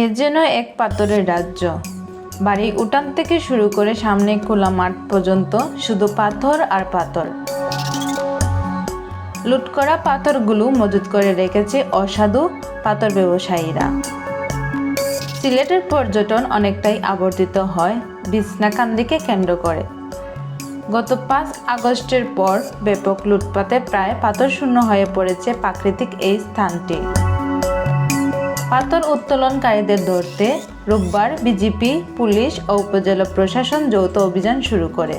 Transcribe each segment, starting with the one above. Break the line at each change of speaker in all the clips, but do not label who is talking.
এ যেন এক পাথরের রাজ্য। বাড়ি উঠান থেকে শুরু করে সামনে খোলা মাঠ পর্যন্ত শুধু পাথর আর পাথর। লুট করা পাথরগুলো মজুত করে রেখেছে অসাধু পাথর ব্যবসায়ীরা। সিলেটের পর্যটন অনেকটাই আবর্তিত হয় বিছনাকান্দিকে কেন্দ্র করে। গত পাঁচ আগস্টের পর ব্যাপক লুটপাতে প্রায় পাথর শূন্য হয়ে পড়েছে প্রাকৃতিক এই স্থানটি। পাথর উত্তোলনকারীদের ধরতে রোববার বিজিপি পুলিশ ও উপজেলা প্রশাসন যৌথ অভিযান শুরু করে।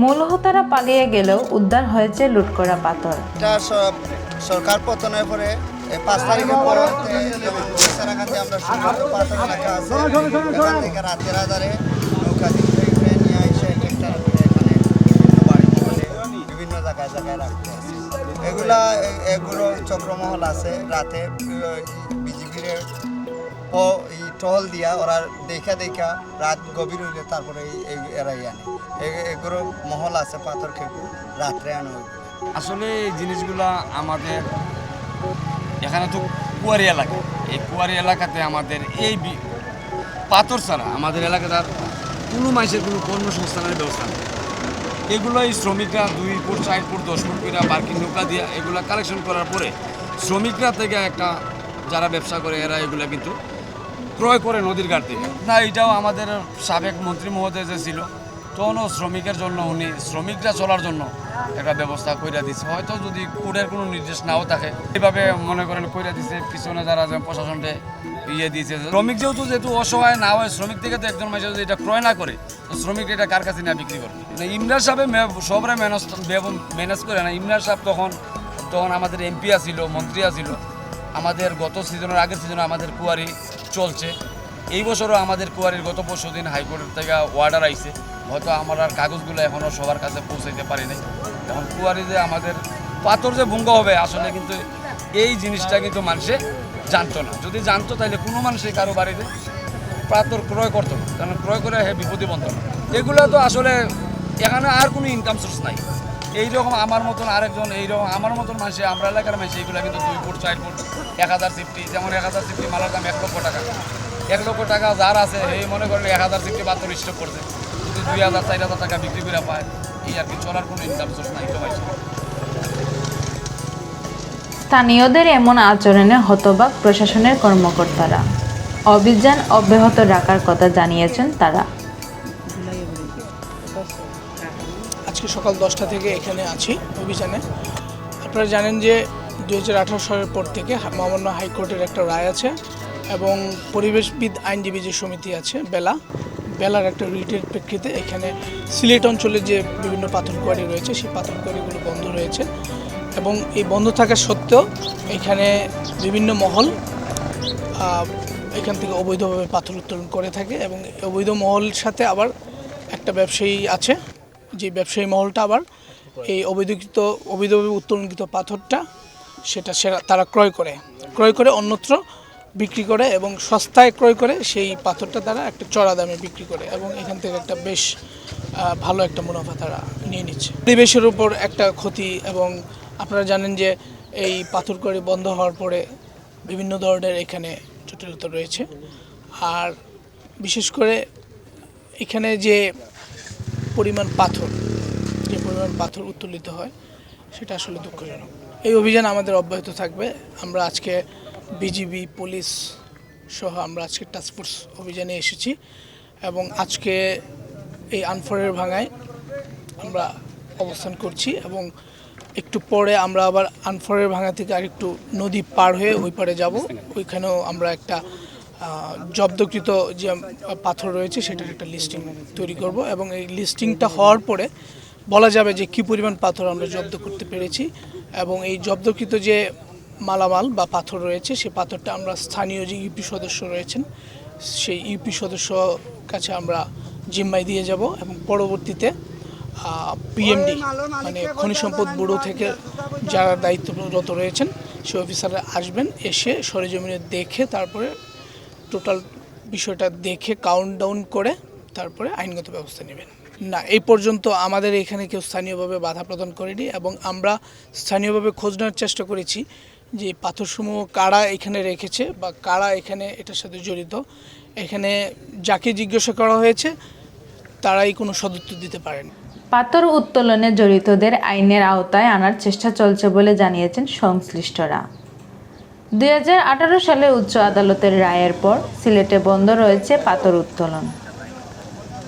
মূল হোতারা পালিয়ে গেলেও উদ্ধার হয়েছে লুট করা পাথর
সরকার পতনের পরে পাঁচ তারিখের পর হতে আমরা পাথর এলাকা আছে। রাতের আধারে নৌকা নিয়ে এসে ট্রেক্টর করে এখানে বিভিন্ন জায়গায় জায়গায় রাখতে এগুলা এগুলো চক্রমহল আছে। রাতে বিজেপির টহল দিয়া ওরা দেখা দেখা রাত গভীর হইলে তারপরে এই- এরাই আনে। এগুলো মহল আছে, পাথর খেয়ে রাত্রে আনে
আসলে এই জিনিসগুলা আমাদের এখানে তো কুয়ারি এলাকা। এই কুয়ারি এলাকাতে আমাদের এই পাথর ছাড়া আমাদের এলাকাতে আর কোনো মানুষের কোনো কর্মসংস্থানের ব্যবস্থা নেই। এগুলো এই শ্রমিকরা দুই ফুট, চার ফুট, দশ ফুট করে পার্কিং নৌকা দিয়ে এগুলো কালেকশন করার পরে শ্রমিকরা থেকে একটা যারা ব্যবসা করে, এরা এগুলো কিন্তু ক্রয় করে নদীর ঘাট থেকে। না, এটাও আমাদের সাবেক মন্ত্রী মহোদয় যে ছিল তখনও শ্রমিকের জন্য, উনি শ্রমিকরা চলার জন্য একটা ব্যবস্থা কইরা দিছে। হয়তো যদি কোর্টের কোনো নির্দেশ নাও থাকে, এইভাবে মনে করেন কইরা দিছে, পিছনে যারা প্রশাসনকে ইয়ে দিয়েছে শ্রমিক যেহেতু যেহেতু অসহায় না হয়, শ্রমিক থেকে তো একজন মানুষ যদি এটা ক্রয় না করে, তো শ্রমিক এটা কার কাছে না বিক্রি করবে মানে ইমরান সাহেব সবরে ম্যানেজ ম্যানেজ করে না, ইমরান সাহেব তখন তখন আমাদের এমপি আসিল মন্ত্রী আসিল আমাদের গত সিজনের আগের সিজনে আমাদের কুয়ারি চলছে। এই বছরও আমাদের কুয়ারির গত পরশু দিন হাইকোর্টের থেকে অর্ডার আইছে। হয়তো আমার আর কাগজগুলো এখনও সবার কাছে পৌঁছাইতে পারি নাই এখন কুয়ারি যে আমাদের পাথর যে ভঙ্গ হবে, আসলে কিন্তু এই জিনিসটা কিন্তু মানুষে জানতো না। যদি জানতো তাহলে কোনো মানুষই কারও বাড়িতে পাথর ক্রয় করতো না। কারণ ক্রয় করে হে বিপদে বন্ধ এগুলো তো আসলে এখানে আর কোনো ইনকাম সোর্স নাই। এইরকম আমার মতন আরেকজন, এইরকম আমার মতন মানুষ, আমরা এলাকার মানুষ এইগুলো কিন্তু দুই ফুট, চার ফুট, এক হাজার সিফটি, যেমন এক হাজার সিফটি মালার দাম এক লক্ষ টাকা। এক লক্ষ টাকা যার আছে এই মনে করেন এক হাজার সিফটি পাথর স্টক করছে। দুই হাজার চার হাজার টাকা বিক্রি করে পায়। এই আর কি চলার কোনো ইনকাম সোর্স নাই তো ভাই
স্থানীয়দের এমন আচরণে হতবাক প্রশাসনের কর্মকর্তারা। অভিযান অব্যাহত রাখার কথা জানিয়েছেন তারা।
আজকে সকাল দশটা থেকে এখানে আছি অভিযানে। আপনারা জানেন যে দুই হাজার আঠারো সালের পর থেকে মহামান্য হাইকোর্টের একটা রায় আছে এবং পরিবেশবিদ আইনজীবী যে সমিতি আছে বেলা বেলার একটা রিটের প্রেক্ষিতে এখানে সিলেট অঞ্চলে যে বিভিন্ন পাথর কোয়ারি রয়েছে, সেই পাথর কোয়ারিগুলো বন্ধ রয়েছে এবং এই বন্ধ থাকা সত্ত্বেও এখানে বিভিন্ন মহল এখান থেকে অবৈধভাবে পাথর উত্তোলন করে থাকে এবং অবৈধ মহল সাথে আবার একটা ব্যবসায়ী আছে, যে ব্যবসায়ী মহলটা আবার এই অবৈধকৃত, অবৈধভাবে উত্তোলনকৃত পাথরটা সেটা সেরা, তারা ক্রয় করে ক্রয় করে অন্যত্র বিক্রি করে এবং সস্তায় ক্রয় করে সেই পাথরটা তারা একটা চড়া দামে বিক্রি করে এবং এখান থেকে একটা বেশ ভালো একটা মুনাফা তারা নিয়ে নিচ্ছে। পরিবেশের উপর একটা ক্ষতি এবং আপনারা জানেন যে এই পাথর করে বন্ধ হওয়ার পরে বিভিন্ন ধরনের এখানে জটিলতা রয়েছে। আর বিশেষ করে এখানে যে পরিমাণ পাথর, যে পরিমাণ পাথর উত্তোলিত হয়, সেটা আসলে দুঃখজনক। এই অভিযান আমাদের অব্যাহত থাকবে। আমরা আজকে বিজিবি, পুলিশ সহ আমরা আজকে টাস্কফোর্স অভিযানে এসেছি এবং আজকে এই আনফরের ভাঙায় আমরা অবস্থান করছি এবং একটু পরে আমরা আবার আনফরের ভাঙা থেকে আরেকটু নদী পার হয়ে ওই পারে যাব। ওইখানেও আমরা একটা জব্দকৃত যে পাথর রয়েছে সেটার একটা লিস্টিং তৈরি করব এবং এই লিস্টিংটা হওয়ার পরে বলা যাবে যে কী পরিমাণ পাথর আমরা জব্দ করতে পেরেছি এবং এই জব্দকৃত যে মালামাল বা পাথর রয়েছে সে পাথরটা আমরা স্থানীয় যে ইউপি সদস্য রয়েছেন সেই ইউপি সদস্য কাছে আমরা জিম্মায় দিয়ে যাব এবং পরবর্তীতে পিএমডি মানে খনিজ সম্পদ ব্যুরো থেকে যারা দায়িত্বরত রয়েছেন সে অফিসাররা আসবেন এসে সরেজমিনে দেখে তারপরে টোটাল বিষয়টা দেখে কাউন্ট ডাউন করে তারপরে আইনগত ব্যবস্থা নেবেন। না এই পর্যন্ত আমাদের এখানে কেউ স্থানীয়ভাবে বাধা প্রদান করেনি এবং আমরা স্থানীয়ভাবে খোঁজ নেওয়ার চেষ্টা করেছি। যে পাথরসমূহ কারা এখানে রেখেছে বা কারা এখানে এটার সাথে জড়িত, এখানে যাকে জিজ্ঞাসা করা হয়েছে, তারাই কোনো সদুত্তর দিতে পারেন।
পাথর উত্তোলনে জড়িতদের আইনের আওতায় আনার চেষ্টা চলছে বলে জানিয়েছেন সংশ্লিষ্টরা। দুই হাজার আঠারো সালে উচ্চ আদালতের রায়ের পর সিলেটে বন্ধ রয়েছে পাথর উত্তোলন।